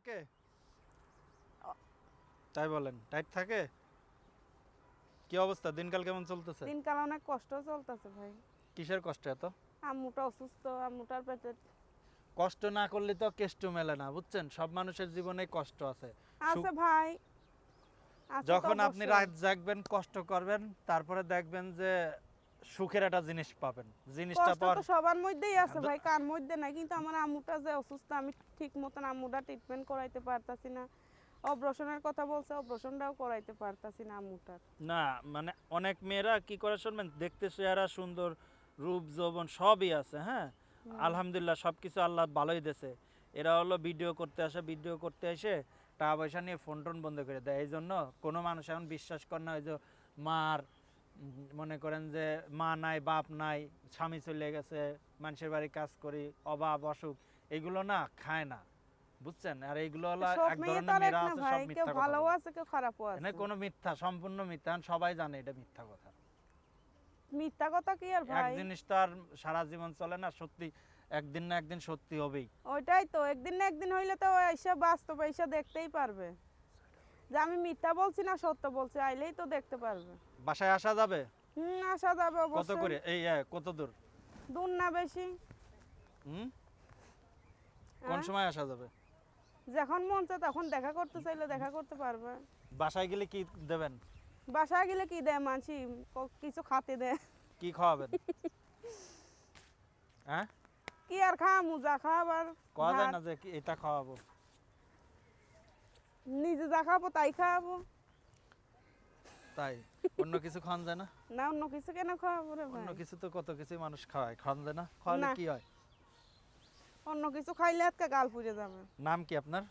থাকে? তাই বলেন টাইট থাকে? কি অবস্থা? দিনকাল কেমন চলতেছে? দিনকাল অনেক কষ্ট চলতেছে ভাই। কিসের কষ্ট এত? আম্মুটা অসুস্থ আম্মুটার পেটে কষ্ট না করলে তো কেষ্ট মেলে না বুঝছেন? সব মানুষের জীবনে কষ্ট আছে। আছে ভাই যখন আপনি। রাত জাগবেন কষ্ট করবেন তারপরে দেখবেন যে সুখের একটা জিনিস পাবেন। জিনিসটা পর সবার মধ্যেই আছে ভাই কার মধ্যে নাই? কিন্তু আমার আম্মুটা যে অসুস্থ আমি ঠিক মতন আম্মুটা ট্রিটমেন্ট করাইতে পারতাছি না। অপারেশনের কথা বলছে অপারেশনটাও করাইতে পারতাছি না আম্মুটার। না মানে অনেক মেয়েরা কি করে শুনবেন? দেখতে চেহারা সুন্দর রূপ যৌবন সবই আছে হ্যাঁ? আলহামদুলিল্লাহ সব কিছু আল্লাহ ভালোই দেছে এরা হলো ভিডিও করতে আসে ভিডিও করতে এসে টাকা পয়সা নিয়ে ফোন টোন বন্ধ করে দেয়। এই জন্য কোনো মানুষ এখন বিশ্বাস করে না ওই যে মার মনে করেন যে মা নাই বাপ নাই স্বামী চলে গেছে মানুষের বাড়ি কাজ করি অভাব অসুখ এগুলো না খায় না বুঝছেন? আর এইগুলো হলো এক ধরনের তো আর এক মেয়েরা আছে সব মিথ্যা কথা ভালো আছে কেউ খারাপও আছে। এখানে কোনো মিথ্যা সম্পূর্ণ মিথ্যা সবাই জানে এটা মিথ্যা কথা। মিথ্যা কথা কি আর এক ভাই? জিনিস তো আর সারা জীবন চলে না সত্যি একদিন না একদিন সত্যি হবেই। ওইটাই তো একদিন না একদিন হইলে তো এসে বাস্তব এসে দেখতেই পারবে। যে আমি মিথ্যা বলছি না সত্য বলছি আইলেই তো দেখতে পারবে। বাসায় আসা যাবে? হুম আসা যাবে কত করে? এই কত দূর? দূর না বেশি। হুম? কোন? সময় আসা যাবে? যখন মন চায় তখন দেখা করতে চাইলে দেখা করতে পারবে। বাসায় গেলে কি দেবেন? বাসায় গেলে কি দেয় মানসি কিছু খাতে দেয়। কি খাওয়াবেন? হ্যাঁ? কি আর খা মুজা খাবার কোয়া যায় না যে এটা খাওয়াবো। নিজে যা খাব তাই খাওয়াবো তাই? অন্য কিছু খাওয়ান যায় না? না অন্য কিছু কেন খাওয়াবো রে ভাই? অন্য কিছু তো কত কিছু মানুষ খাওয়ায় খাওয়ান যায় না? খাওয়ালে কি হয়? অন্য কিছু খাইলে আজকে গাল পুড়ে যাবে। নাম কি আপনার?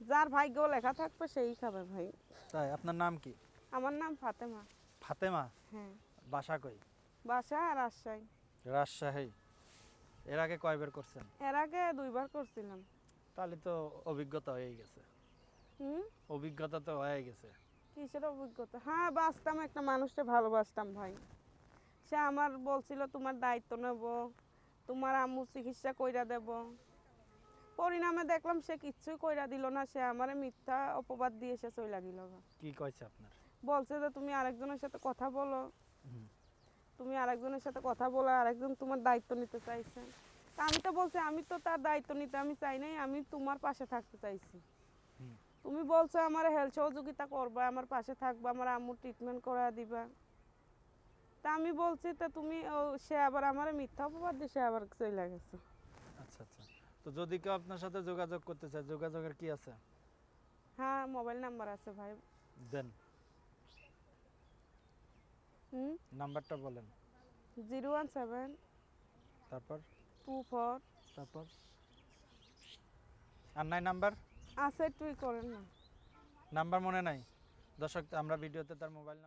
যার ভাগ্য লেখা থাকবে সেই খাবে ভাই। তাই আপনার নাম কি? আমার নাম ফাতেমা। ফাতেমা? হ্যাঁ। বাসা কই? বাসা আর রাজশাহী। রাজশাহী। এর আগে কয়বার করছেন? এর আগে দুইবার করছিলাম। তাহলে তো অভিজ্ঞতা হয়ে গেছে। অভিজ্ঞতা তো হয়ে গেছে। কিসের অভিজ্ঞতা? হ্যাঁ বাঁচতাম একটা মানুষকে ভালোবাসতাম ভাই। সে আমার বলছিল তোমার দায়িত্ব নেব তোমার আম্মু চিকিৎসা কইরা দেব। পরিণামে দেখলাম সে কিচ্ছুই কইরা দিল না সে আমারে মিথ্যা অপবাদ দিয়ে সে চইলা গেল কি কইছে আপনার? বলছে যে তুমি আরেকজনের সাথে কথা বলো। তুমি আরেকজনের সাথে কথা বলো আরেকজন তোমার দায়িত্ব নিতে চাইছে। আমি তো বলছি আমি তো তার দায়িত্ব নিতে আমি চাই নাই আমি তোমার পাশে থাকতে চাইছি। তুমি বলছো আমার হেলথ সহযোগিতা করবা আমার পাশে থাকবা আমার আম্মুর ট্রিটমেন্ট করা দিবা। তা আমি বলছি তা তুমি ও, সে আবার আমার মিথ্যা অপবাদ দিয়ে সে আবার চলে গেছে। আচ্ছা আচ্ছা। তো যদি কেউ আপনার সাথে যোগাযোগ করতে চায় যোগাযোগের কি আছে? হ্যাঁ মোবাইল নাম্বার আছে ভাই। দেন। হুম? নাম্বারটা বলেন। জিরো ওয়ান সেভেন তারপর? টু ফোর তারপর? আর নাই নাম্বার? আছে তুই করেন না। নাম্বার মনে নাই। দর্শক আমরা ভিডিওতে তার মোবাইল